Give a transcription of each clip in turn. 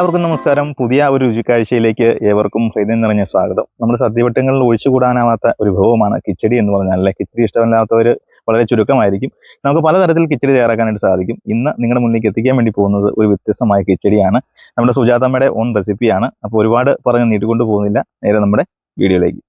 എല്ലാവർക്കും നമസ്കാരം. പുതിയ ഒരു രുചിക്കാഴ്ചയിലേക്ക് ഏവർക്കും ഹൃദയം നിറഞ്ഞ സ്വാഗതം. നമ്മുടെ സദ്യവട്ടങ്ങളിൽ ഒഴിച്ചുകൂടാനാവാത്ത ഒരു വിഭവമാണ് കിച്ചടി എന്ന് പറഞ്ഞാൽ അല്ലെ? കിച്ചടി ഇഷ്ടമല്ലാത്തവർ വളരെ ചുരുക്കമായിരിക്കും. നമുക്ക് പലതരത്തിൽ കിച്ചടി തയ്യാറാക്കാനായിട്ട് സാധിക്കും. ഇന്ന് നിങ്ങളുടെ മുന്നിലേക്ക് എത്തിക്കാൻ വേണ്ടി പോകുന്നത് ഒരു വ്യത്യസ്തമായ കിച്ചടിയാണ്. നമ്മുടെ സുജാതമ്മയുടെ ഓൺ റെസിപ്പിയാണ് അപ്പോൾ ഒരുപാട് പറഞ്ഞ് നീട്ടിക്കൊണ്ട് പോകുന്നില്ല. നേരെ നമ്മുടെ വീഡിയോയിലേക്ക്.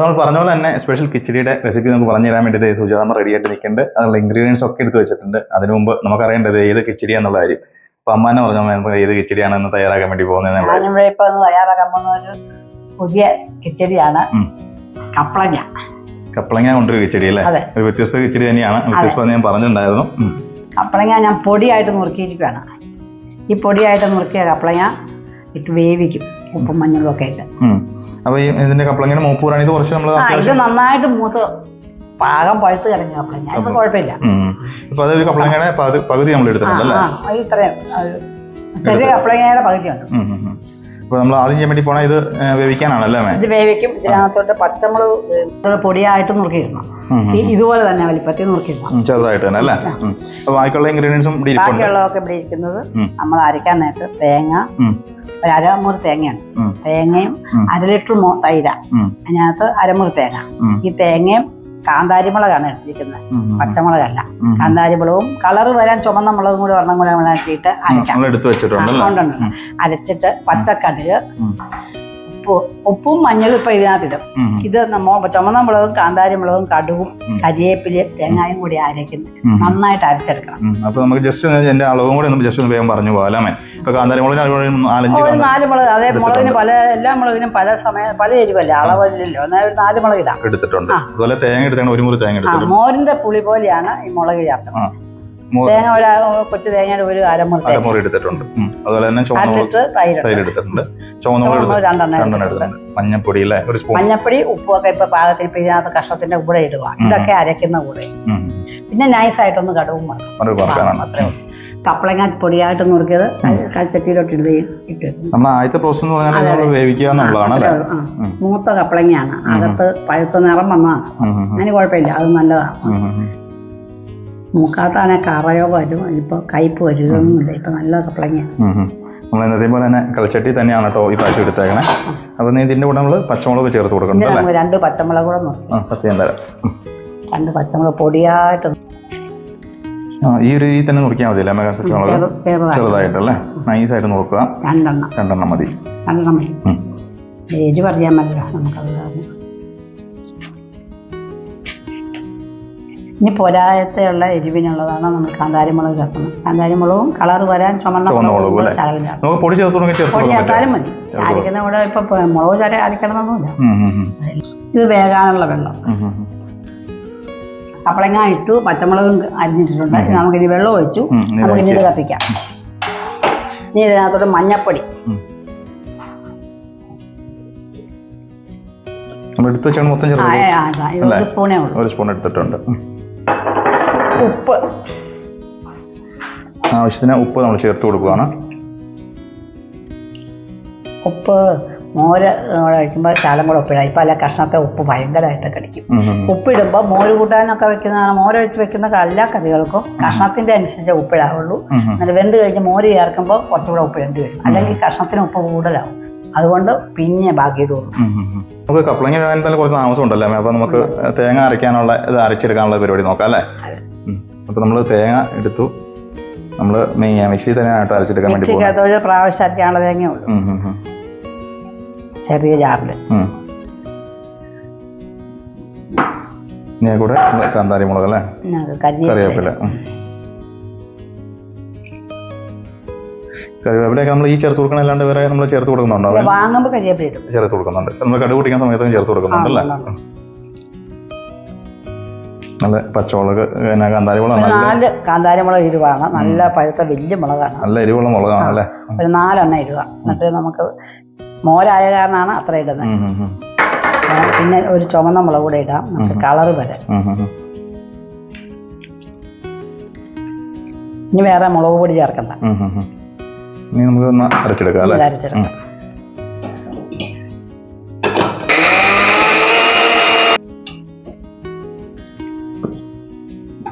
അപ്പോൾ നമ്മൾ പറഞ്ഞ പോലെ തന്നെ സ്പെഷ്യൽ കിച്ചടിയുടെ റെസിപ്പി നമുക്ക് പറഞ്ഞു തരാൻ വേണ്ടി സുജാതമ്മ റെഡി ആയിട്ട് നിൽക്കുന്നുണ്ട്. അതിനുള്ള ഇൻഗ്രീഡിയൻസ് ഒക്കെ എടുത്ത് വെച്ചിട്ടുണ്ട്. അതിനു മുമ്പ് നമുക്കറിയേണ്ടത് ഏത് കിച്ചടി എന്നുള്ള കാര്യം. അപ്പൊ അമ്മ എന്നെ പറഞ്ഞാൽ നമുക്ക് ഏത് കിച്ചടിയാണ് എന്ന് തയ്യാറാക്കാൻ വേണ്ടി പോകുന്നത് ഇപ്പൊ തയ്യാറാക്കാൻ പോകുന്ന ഒരു പുതിയ കിച്ചടിയാണ് കപ്ലങ്ങ. കപ്പളങ്ങ കൊണ്ടൊരു കിച്ചടി അല്ലേ? ഒരു വ്യത്യസ്ത കിച്ചടി തന്നെയാണ്. വ്യത്യസ്തം ഞാൻ പറഞ്ഞിട്ടുണ്ടായിരുന്നു. കപ്ലങ്ങ ഞാൻ പൊടിയായിട്ട് നുറുക്കിയിരിക്കുകയാണ് ഈ പൊടിയായിട്ട് നുറുക്കിയ കപ്പളങ്ങ ഇട്ട് വേവിക്കും ഉപ്പും മഞ്ഞളും ഒക്കെ ഇട്ട്. ഉം. അപ്പൊ ഈ ഇതിന്റെ കപ്പളങ്ങനെ മൂപ്പ് പറയാൻ ഇത് കുറച്ച് നമ്മൾ ആ ഇത് നന്നായിട്ട് മൂത്ത് പാകം പഴുത്ത് കിടങ്ങ കപ്പളങ്ങ ഇത് കുഴപ്പമില്ല. ഉം. അപ്പൊ അത് ഒരു കപ്പളങ്ങയുടെ പകുതി- നമ്മൾ ആ എടുത്തിട്ടുണ്ട് അല്ലേ? ആ അത് ഇത്രയും അത് ചെറിയ കപ്പളങ്ങയുടെ പകുതിയുണ്ട്. ഉം, ഉം, ഉം. അപ്പൊ നമ്മൾ ആദ്യം ചെയ്യാൻ വേണ്ടി പോണ ഇത് വേവിക്കാനാണല്ലേ ഇത് വേവിക്കും. ഇതിനകത്തോട്ട് പച്ചമുളക് പൊടിയായിട്ട് നുറുക്കിയിടണം. ഇതുപോലെ തന്നെ വലിപ്പത്തിൽ നുറുക്കിയിടണം. ചെറുതായിട്ട് തന്നെ അല്ലേ? ബാക്കിയുള്ള ഇൻഗ്രീഡിയൻസും ബാക്കിയുള്ളതൊക്കെ ഇവിടെ ഇരിക്കുന്നത് നമ്മൾ അരയ്ക്കാൻ നേരത്ത് തേങ്ങ. ഒരു അരമുറി തേങ്ങയാണ്. തേങ്ങയും. അര ലിറ്റർ തൈര. അതിനകത്ത് അരമുറി തേങ്ങ. ഈ തേങ്ങയും കാന്താരിമുളകാണ് എടുത്തിരിക്കുന്നത്. പച്ചമുളകല്ല. കാന്താരി കാന്താരിമുളകും കളറ് വരാൻ ചുമന്ന മുളകും കൂടി ഒരെണ്ണം കൂടെ അരച്ചിട്ട്. അരച്ചിട്ട് പച്ചക്കടുക്. ഉപ്പ് ഉപ്പും മഞ്ഞളും ഇപ്പൊ ഇതിനകത്തിടും. ഇത് നമ്മ ചുമന്ന മുളകും കാന്താരിമുളകും കടുവും കരിയേപ്പിൽ തേങ്ങായും കൂടി അരയ്ക്കുന്നത് നന്നായിട്ട് അരച്ചെടുക്കണം. അപ്പൊ നമുക്ക് ജസ്റ്റ് എന്റെ അളവും കൂടി ഒന്ന് ജസ്റ്റ് ഒന്ന് വേഗം പറഞ്ഞു പോകാമേ ഇപ്പൊ കാന്താരിമുളകിന് കാന്താരി നാല് മുളക് അതെ. മുളകിന് പല എല്ലാ മുളകിനും പല സമയം പല എരിവല്ലേ? അളവല്ലോ എന്നാൽ നാല് മുളക് ഇടാം. എടുത്തിട്ടുണ്ട്. അതുപോലെ തേങ്ങ എടുത്താണ് ഒരു മുറി തേങ്ങ മോരിന്റെ പുളി പോലെയാണ് ഈ മുളക് ചേർക്കുന്നത്. മൂ- തേങ്ങ ഒരു കൊച്ചു തേങ്ങയുടെ ഒരു അരമുറി അരമുറി എടുത്തിട്ടുണ്ട്. അതുപോലെ തന്നെ തൈര് എടുത്തിട്ടുണ്ട് ചുവന്ന മുളക് ചുവന്ന രണ്ടെണ്ണം എടുത്തിട്ടുണ്ട്. മഞ്ഞപ്പൊടി അല്ലേ? ഒരു സ്പൂൺ. മഞ്ഞപ്പൊടി ഉപ്പൊക്കെ ഇപ്പൊ പാകത്തിൽ ഇപ്പൊ ഇതിനകത്ത് കഷ്ണത്തിന്റെ കൂടെ ഇടുക. ഇതൊക്കെ അരയ്ക്കുന്ന കൂടെ. പിന്നെ പിന്നെ നൈസായിട്ടൊന്ന് കടവും പറക്കാനാണ് കപ്പളങ്ങ പൊടിയായിട്ട് നുറുക്കിയത് കൽച്ചട്ടിയിലോട്ട് ഇടുകയും ഇട്ട്. നമ്മൾ ആദ്യത്തെ പ്രോസസ് എന്ന് പറഞ്ഞാൽ. വേവിക്കുക എന്നുള്ളതാണ്. മൂത്ത കപ്പളങ്ങയാണ്. അകത്ത് പഴുത്ത നിറം വന്നതാണ്. അതിന് കുഴപ്പമില്ല. അത് നല്ലതാണ്. മൂക്കാത്താണെ കറയോ വരും ഇപ്പോൾ കയ്പ് വരുതൊന്നുമില്ല ഇപ്പം നല്ല കപ്പളങ്ങ. നമ്മൾ എന്നത്തെ പോലെ തന്നെ കളിച്ചട്ടി തന്നെയാണ് കേട്ടോ ഈ പ്രാവശ്യം എടുത്തേക്കണേ. അപ്പോൾ നീ ഇതിന്റെ കൂടെ നമ്മൾ പച്ചമുളക് ചേർത്ത് നമുക്ക് രണ്ട് പച്ചമുളക് കൂടെ പത്ത് തരാം. രണ്ട് പച്ചമുളക് പൊടിയായിട്ട് ഈ ഒരു രീതിയിൽ തന്നെ നുറുക്കിയാൽ മതി അല്ലേ പച്ചമുളക്? ചെറുതായിട്ടല്ലേ? നൈസായിട്ട് നോക്കുക രണ്ടെണ്ണം. രണ്ടെണ്ണം മതി. രണ്ടെണ്ണം മതി. എരിവ് അറിയാൻ പറ്റില്ല നമുക്കത് ഇനി പോരായത്തെയുള്ള എരിവിനുള്ളതാണ് നമ്മൾ കാന്താരിമുളക് ചേർക്കുന്നത്. കാന്താരിമുളകും കളർ വരാൻ ചുമന്ന മുളകും പൊടി? ചേർത്താലും മതി. അരിക്കുന്ന കൂടെ ഇപ്പൊ മുളക് ചാര അരിക്കണമെന്നൊന്നുമില്ല. ഇത് വേകാനുള്ള വെള്ളം. അപ്പളങ്ങ. കപ്പളങ്ങ ഇട്ടു പച്ചമുളകും അരിഞ്ഞിട്ടിട്ടുണ്ട്. ഇനി നമുക്കിനി വെള്ളം ഒഴിച്ചു. നമുക്കിനി ഇത് കത്തിക്കാം. ഇനി ഇതിനകത്തോട്ട് മഞ്ഞപ്പൊടി. നമ്മൾ എടുത്ത് വെച്ചാണ് മൊത്തം? ഒരു സ്പൂണേ ഉള്ളൂ. ഒരു സ്പൂൺ എടുത്തിട്ടുണ്ട്. ഉപ്പ്. ആവശ്യത്തിന് ഉപ്പ് നമ്മൾ ചേർത്ത് കൊടുക്കുകയാണ്. ഉപ്പ് മോര് കഴിക്കുമ്പോൾ ശാലം കൂടെ ഉപ്പിടാം. ഇപ്പം അല്ല കഷ്ണത്തെ ഉപ്പ് ഭയങ്കരമായിട്ട് കടിക്കും. ഉപ്പിടുമ്പോൾ മോര് കൂട്ടാനൊക്കെ വെക്കുന്നതാണ്. മോരൊഴിച്ച് വെക്കുന്ന എല്ലാ കറികൾക്കും കഷ്ണത്തിന്റെ അനുസരിച്ച് ഉപ്പിടാവുള്ളൂ. എന്നിട്ട് വെന്ത് കഴിഞ്ഞ് മോര് ചേർക്കുമ്പോൾ കുറച്ചുകൂടെ ഉപ്പിടേണ്ടി വരും. അല്ലെങ്കിൽ കഷ്ണത്തിന് ഉപ്പ് കൂടുതലാവും. അതുകൊണ്ട് പിന്നെ ബാക്കി ഉം. നമുക്ക് തന്നെ കുറച്ച് താമസം ഉണ്ടല്ലേ അപ്പൊ നമുക്ക് തേങ്ങ അരയ്ക്കാനുള്ള ഇത് അരച്ചെടുക്കാനുള്ള പരിപാടി നോക്കാം അല്ലേ? ഉം. അപ്പൊ നമ്മൾ തേങ്ങ എടുത്തു. നമ്മൾ മിക്സി തന്നെ ആയിട്ട് അരച്ചെടുക്കാൻ വേണ്ടി മിക്സിക്കകത്ത് ഒരു പ്രാവശ്യം അരയ്ക്കാനുള്ള തേങ്ങയേ ഉള്ളൂ ചെറിയ ജാറിൽ ഇനി കൂടെ കാന്താരി മുളക് അല്ലേ? കറിവേപ്പില. കറിവേപ്പിലൊക്കെ നമ്മൾ ഈ ചേർത്ത് കൊടുക്കണം അല്ലാണ്ട് വേറെ നമ്മൾ ചേർത്ത് കൊടുക്കുന്നുണ്ടോ? വാങ്ങുമ്പോൾ കരിവേപ്പില ചേർത്ത് കൊടുക്കുന്നുണ്ട്. നമ്മൾ കടുക് പൊട്ടിക്കുന്ന സമയത്തും ചേർത്ത് കൊടുക്കുന്നുണ്ട് അല്ലേ? ആ, ഉണ്ട്, നല്ല പച്ചമുളക് പിന്നെ കാന്താരി മുളക് നാല് കാന്താരി നാല് കാന്താരിമുളക് ഇരുവാണ്. നല്ല പഴുത്ത വലിയ മുളകാണ്. നല്ല എരിവുള്ള മുളകാണ് അല്ലേ? ഒരു നാലെണ്ണം ഇരുവ എന്നിട്ട് നമുക്ക് മോരായ കാരണമാണ് അത്ര ഇടുന്നത്. പിന്നെ ഒരു ചുമന്ന മുളക് കൂടെ ഇടാം. നമുക്ക് കളറ് ഉം. ഇനി വേറെ മുളക് പൊടി ചേർക്കണ്ട. ഇനി നമുക്ക് ഒന്ന് അരച്ചെടുക്കാം അല്ലേ? അരച്ചെടുക്കാം.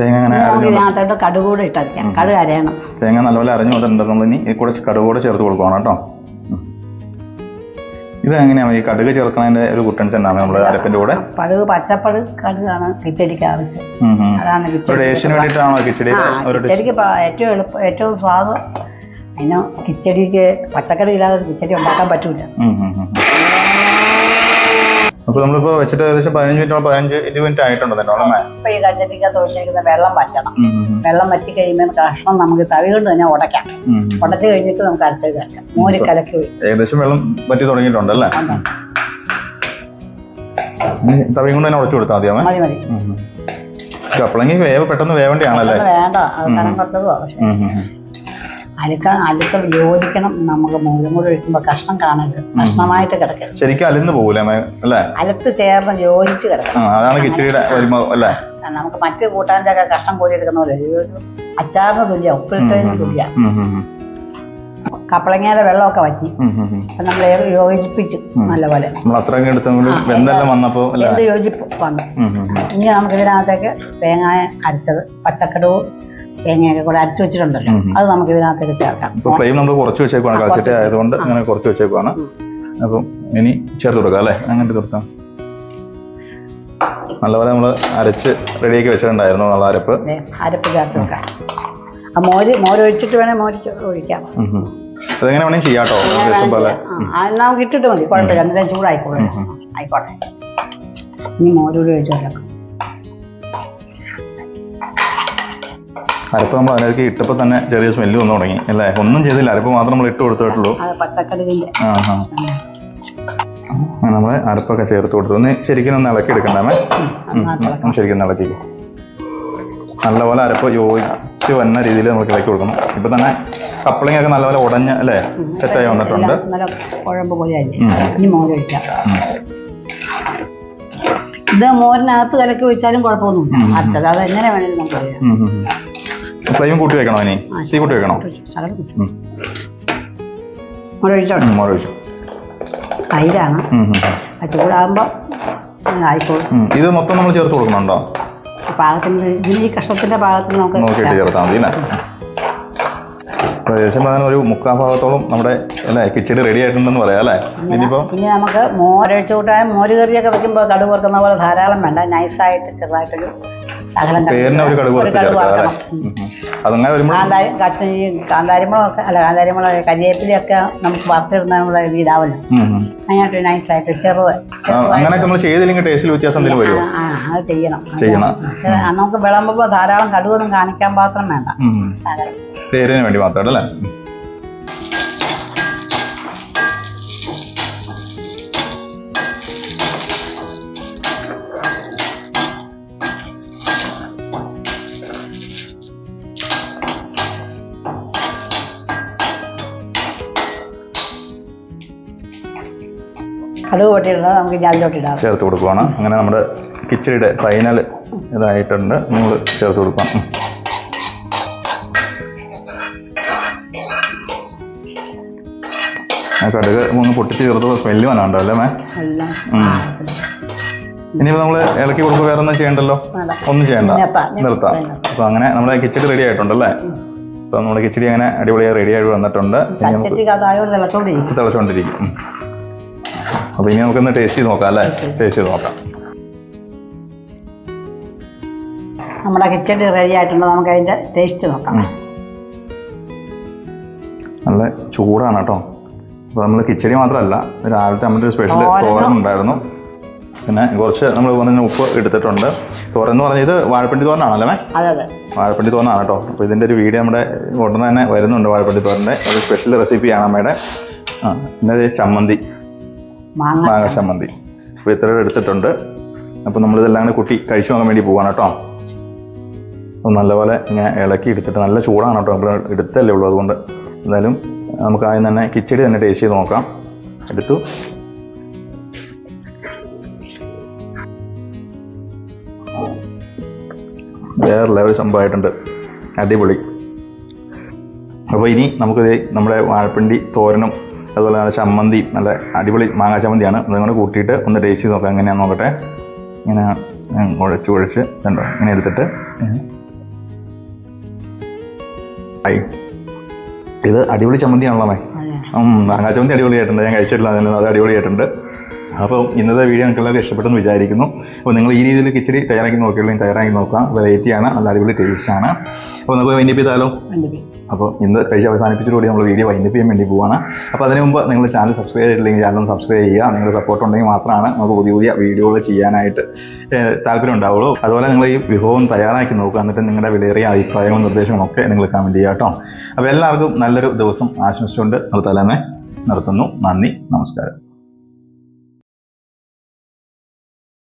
തേങ്ങ അങ്ങനെ ഇതിനകത്തോട്ട് കടുക് കൂടെ ഇട്ടേക്കാം കടുക് അരയണം. തേങ്ങ നല്ലപോലെ അരഞ്ഞു വന്നിട്ടുണ്ട്. നമ്മൾ ഇനി ഈ കൂടെ കടുക് കൂടെ ചേർത്ത് കൊടുക്കണം കേട്ടോ. ഇത് എങ്ങനെയാണ്? ഈ കടുക് ചേർക്കുന്നതിന്റെ ഒരു കുട്ടൻസ് എന്താണ് നമ്മുടെ അരപ്പിന്റെ കൂടെ. പടുക് പച്ചപ്പടുക് കടുകാണ് കിച്ചടിക്ക് ആവശ്യം. അതാണ് ടേസ്റ്റിന് വേണ്ടിയിട്ടാണോ കിച്ചടി? കിച്ചടിക്ക് ഏറ്റവും എളുപ്പം ഏറ്റവും സ്വാദ്. അതിന് കിച്ചടിക്ക് പച്ചക്കറി ഇല്ലാതെ കിച്ചടി ഉണ്ടാക്കാൻ പറ്റൂല. അപ്പൊ നമ്മളിപ്പോ വെച്ചിട്ട് ഏകദേശം പതിനഞ്ച് മിനിറ്റ് പതിനഞ്ച് ഇരുപത് മിനിറ്റ് ആയിട്ടുണ്ടോ തന്നെ അമ്മേ ഇപ്പൊ ഈ കച്ചടിക്കകത്ത് ഒഴിച്ചിരിക്കുന്ന വെള്ളം വറ്റണം. വെള്ളം വറ്റി കഴിയുമ്പോൾ കഷ്ണം നമുക്ക് തവി കൊണ്ട് തന്നെ ഉടയ്ക്കാം. ഉം, ഉം. കഴിഞ്ഞിട്ട് നമുക്ക് അരച്ചത് ചേർക്കാം മോര് കലക്കി ഏകദേശം വെള്ളം വറ്റി തുടങ്ങിയിട്ടുണ്ടല്ലേ അല്ലേ? കൊണ്ട് തന്നെ ഉടച്ചു കൊടുത്താൽ മതി മതി. കപ്പളങ്ങി വേവ് പെട്ടെന്ന് വേവേണ്ടിയാണല്ലേ വേണ്ട. അത് കനം അലുക്കാൻ അലുക്ക യോജിക്കണം നമുക്ക് മോരും കൂടെ ഒഴിക്കുമ്പോൾ കഷ്ണം കാണരുത്. കഷ്ണമായിട്ട് കിടക്കരുത്. ശരിക്കും അലിന്ന് പോകൂലേ അല്ലേ? അലുത്ത് ചേർന്ന് യോജിച്ച് കിടക്കണം. അതാണ് കിച്ചടിയുടെ അല്ലേ? നമുക്ക് മറ്റ് കൂട്ടാന്റെ ഒക്കെ കഷ്ണം കോരി എടുക്കുന്ന പോലെ അച്ചാറിന് തുല്യ ഉപ്പിട്ടതിന് തുല്യ. കപ്പളങ്ങയുടെ വെള്ളമൊക്കെ വറ്റി. അപ്പൊ. നമ്മൾ യോജിപ്പിച്ചു നല്ലപോലെ. എന്ത് യോജിപ്പ് വന്നു. ഇനി നമുക്ക് ഇതിനകത്തേക്ക് തേങ്ങ അരച്ചത് പച്ചക്കടവും തേങ്ങയൊക്കെ കൂടെ അരച്ചു വെച്ചിട്ടുണ്ടല്ലോ. അത് നമുക്ക് ഇതിനകത്തേക്ക് ചേർക്കാം. ഫ്ലെയിം നമ്മൾ കുറച്ച് വെച്ചേക്കാണ് കാച്ചിട്ട് ആയതുകൊണ്ട് അങ്ങനെ കുറച്ച് വെച്ചേക്കുവാണ്. അപ്പം ഇനി ചേർത്ത് കൊടുക്കാം അല്ലേ? അങ്ങനെ കൊടുക്കാം. നല്ലപോലെ നമ്മൾ അരച്ച് റെഡിയാക്കി വെച്ചിട്ടുണ്ടായിരുന്നു നല്ല അരപ്പ്. അരപ്പ് ചേർത്ത് വെക്കാം. ആ മോര് മോര് ഒഴിച്ചിട്ട് വേണേൽ മോര് ഒഴിക്കാം. അതെങ്ങനെ വേണമെങ്കിൽ ചെയ്യാട്ടോ കേട്ടോ. നമുക്ക് ഇട്ടിട്ട് മതി. കുഴപ്പമില്ല. എന്നിട്ട് ചൂടായിക്കോളൂ ആയിക്കോട്ടെ. ഇനി മോരൂടെ ഒഴിച്ച് അരപ്പ് നമ്മൾ അതിലേക്ക് ഇട്ടപ്പോൾ തന്നെ ചെറിയ സ്മെല്ല് വന്നു തുടങ്ങി അല്ലേ? ഒന്നും ചെയ്തില്ല. അരപ്പ് മാത്രം നമ്മൾ ഇട്ട് കൊടുത്തിട്ടുള്ളൂ. ആ ആ നമ്മൾ അരപ്പൊക്കെ ചേർത്ത് കൊടുത്തു. ഒന്ന് ശരിക്കും ഒന്ന് ഇളക്കി എടുക്കണ്ടാമേ? ശരിക്കും ഒന്ന് ഇളക്കി. നല്ലപോലെ അരപ്പ് യോജിച്ച് വന്ന രീതിയിൽ നമ്മൾ ഇളക്കി കൊടുക്കണം. ഇപ്പൊ തന്നെ കപ്പളിങ്ങൊക്കെ നല്ലപോലെ ഉടഞ്ഞ് അല്ലേ? സെറ്റായി വന്നിട്ടുണ്ട്. ഇത് മോരിനകത്ത് കലക്കി ഒഴിച്ചാലും കുഴപ്പമൊന്നുമില്ല. അരച്ചത്. അത് എങ്ങനെ വേണമെങ്കിലും നമുക്ക്. ഫ്ലെയിം കൂട്ടി വെക്കണോ ഇനി? തീ കൂട്ടി വെക്കണോ? മോര് ഒഴിച്ചു തൈരാണ്. ചൂടാകുമ്പോൾ ആയിക്കോളും. ഇത് മൊത്തം നമ്മൾ ചേർത്ത് കൊടുക്കണുണ്ടോ? പാകത്തിന് ഇതിന് ഈ കഷ്ണത്തിന്റെ പാകത്തിന് നമുക്ക് നോക്കിയിട്ട് ചേർത്താൽ മതി അല്ലേ? ഏകദേശം പറഞ്ഞാൽ ഒരു മുക്കാൽ ഭാഗത്തോളം നമ്മുടെ അല്ലേ കിച്ചടി റെഡി ആയിട്ടുണ്ടെന്ന് പറയാം അല്ലേ? ഇനിയിപ്പോ പിന്നെ നമുക്ക് മോരഴിച്ചു കൂട്ടാൻ മോര് കറിയൊക്കെ വെക്കുമ്പോൾ കടുക് വറുക്കുന്ന പോലെ ധാരാളം വേണ്ട. നൈസായിട്ട് ചെറുതായിട്ടൊരു ശകലം പേരിനെ ഒരു കടുക് വറുത്ത് ചേർക്കാം അതങ്ങനെ വരുമ്പോൾ കാന്താരി കച്ചി കാന്താരിമുളകൊക്കെ അല്ല കാന്താരിമുളക് കരിയേപ്പിലൊക്കെ നമുക്ക് വറുത്തിരുന്ന നമ്മുടെ വീടാവല്ലോ. അതിനായിട്ട് നൈസായിട്ട് ചെറുത് ആ, അങ്ങനെയൊക്കെ നമ്മൾ ചെയ്തില്ലെങ്കിൽ ടേസ്റ്റിൽ വ്യത്യാസം എന്തെങ്കിലും വരുമോ ആ അത് ചെയ്യണം ചെയ്യണം. നമുക്ക് വിളമ്പുമ്പോൾ ധാരാളം കടുവൊന്നും കാണിക്കാൻ മാത്രം വേണ്ട. പേരിന് വേണ്ടി മാത്രമായിട്ട് കടുക് പൊട്ടിയിടുന്നത് നമുക്ക് ഇടാം. ചേർത്ത് കൊടുക്കുവാണ്. അങ്ങനെ നമ്മുടെ കിച്ചടിയുടെ ഫൈനൽ ഇതായിട്ടുണ്ട്. നമ്മൾ ചേർത്ത് കൊടുക്കാം. കടുക് ഒന്ന് പൊട്ടിച്ച് ചേർത്ത് സ്മെല്ല് വന്നാണ്ടോ അല്ലേ മേ? ഇനി ഇനിയിപ്പോൾ നമ്മൾ ഇളക്കി കൊടുക്കുക വേറെ ഒന്നും ചെയ്യണ്ടല്ലോ ഒന്നും ചെയ്യണ്ട. നിർത്താം. അപ്പൊ അപ്പോൾ അങ്ങനെ നമ്മുടെ കിച്ചടി റെഡി ആയിട്ടുണ്ടല്ലേ? അപ്പോൾ നമ്മുടെ കിച്ചടി അങ്ങനെ അടിപൊളിയായി റെഡി ആയി വന്നിട്ടുണ്ട്. തിളച്ചോണ്ടിരിക്കും. തിളച്ചുകൊണ്ടിരിക്കും ഉം. അപ്പോൾ ഇനി നമുക്കൊന്ന് ടേസ്റ്റ് ചെയ്ത് നോക്കാം അല്ലേ? ടേസ്റ്റ് ചെയ്ത് നോക്കാം. നമ്മുടെ കിച്ചടി റെഡി ആയിട്ടുണ്ട്. നമുക്ക് അതിന്റെ ടേസ്റ്റ് നോക്കാം. നല്ല ചൂടാണ് കേട്ടോ. അപ്പോൾ നമ്മൾ കിച്ചടി മാത്രമല്ല രാവിലത്തെ നമ്മുടെ ഒരു സ്പെഷ്യൽ. തോരൻ ഉണ്ടായിരുന്നു. പിന്നെ കുറച്ച് നമ്മൾ പറഞ്ഞ ഉപ്പ് എടുത്തിട്ടുണ്ട്. തോരൻ എന്ന് പറഞ്ഞത് വാഴപ്പണ്ടി തോരനാണല്ലേ മേ? വാഴപ്പിണ്ടി തോരനാണ് കേട്ടോ. അപ്പോൾ ഇതിന്റെ ഒരു വീഡിയോ നമ്മുടെ ഉടനെ തന്നെ വരുന്നുണ്ട് വാഴപ്പിണ്ടി തോരന്റെ ഒരു സ്പെഷ്യൽ റെസിപ്പിയാണ് അമ്മയുടെ. ആ പിന്നെ ചമ്മന്തി. മാങ്ങ ചമ്മന്തി. അപ്പോൾ ഇത്ര എടുത്തിട്ടുണ്ട്. അപ്പോൾ നമ്മളിതെല്ലാം കൂടി കുട്ടി കഴിച്ചു നോക്കാൻ വേണ്ടി പോവാണ് കേട്ടോ. അപ്പോൾ നല്ലപോലെ ഇങ്ങനെ ഇളക്കി എടുത്തിട്ട് നല്ല ചൂടാണ് കേട്ടോ. നമ്മൾ എടുത്തല്ലേ ഉള്ളൂ അതുകൊണ്ട്. എന്തായാലും നമുക്ക് ആദ്യം തന്നെ കിച്ചടി തന്നെ ടേസ്റ്റ് ചെയ്ത് നോക്കാം. എടുത്തു. വേറെ ലെവൽ സംഭവമായിട്ടുണ്ട്. അടിപൊളി. അപ്പോൾ ഇനി നമുക്കിത് നമ്മുടെ വാഴപ്പിണ്ടി തോരനും അതുപോലെ നമ്മുടെ ചമ്മന്തി നല്ല അടിപൊളി മാങ്ങാ ചമ്മന്തിയാണ്. അതും കൂടെ കൂട്ടിയിട്ട് ഒന്ന് ടേസ്റ്റ് ചെയ്ത് നോക്കാം എങ്ങനെയാണെന്ന് നോക്കട്ടെ. ഇങ്ങനെ കുഴച്ച് കുഴച്ച് കണ്ടോ? ഇങ്ങനെ എടുത്തിട്ട്. ആയി. ഇത് അടിപൊളി ചമ്മന്തിയാണല്ലോ മേ മാങ്ങാ ചമ്മന്തി അടിപൊളിയായിട്ടുണ്ട്. ഞാൻ കഴിച്ചിട്ടില്ല അത് അടിപൊളിയായിട്ടുണ്ട്. അപ്പോൾ ഇന്നത്തെ വീഡിയോ നിങ്ങൾക്ക് എല്ലാവർക്കും ഇഷ്ടപ്പെട്ടെന്ന് വിചാരിക്കുന്നു. അപ്പോൾ നിങ്ങൾ ഈ രീതിയിൽ കിച്ചടി തയ്യാറാക്കി നോക്കിയുള്ള. തയ്യാറാക്കി നോക്കാം. വെറൈറ്റിയാണ് നല്ല അടിപൊളി ടേസ്റ്റാണ് അപ്പോൾ നമുക്ക് വൈൻഡപ്പ് ചെയ്താലോ? അപ്പോൾ ഇന്ന് കഴിച്ച് അവസാനിപ്പിച്ചിട്ടുകൂടി നമ്മൾ വീഡിയോ വൈൻഡപ്പ് ചെയ്യാൻ വേണ്ടി പോവാണ്. അപ്പോൾ അതിന് മുമ്പ് നിങ്ങൾ ചാനൽ സബ്സ്ക്രൈബ് ചെയ്തിട്ടില്ലെങ്കിൽ ചാനൽ സബ്സ്ക്രൈബ് ചെയ്യുക. നിങ്ങളുടെ സപ്പോർട്ട് ഉണ്ടെങ്കിൽ മാത്രമാണ് നമുക്ക് പുതിയ പുതിയ വീഡിയോകൾ ചെയ്യാനായിട്ട് താല്പര്യം ഉണ്ടാവുള്ളൂ. അതുപോലെ നിങ്ങൾ ഈ വിഭവം തയ്യാറാക്കി നോക്കുക. എന്നിട്ട് നിങ്ങളുടെ വിലയേറിയ അഭിപ്രായങ്ങളും നിർദ്ദേശങ്ങളും ഒക്കെ നിങ്ങൾ കമന്റ് ചെയ്യുക കേട്ടോ. അപ്പോൾ എല്ലാവർക്കും നല്ലൊരു ദിവസം ആശംസിച്ചുകൊണ്ട് നിർത്തലാമേ. നിർത്തുന്നു. നന്ദി. നമസ്കാരം.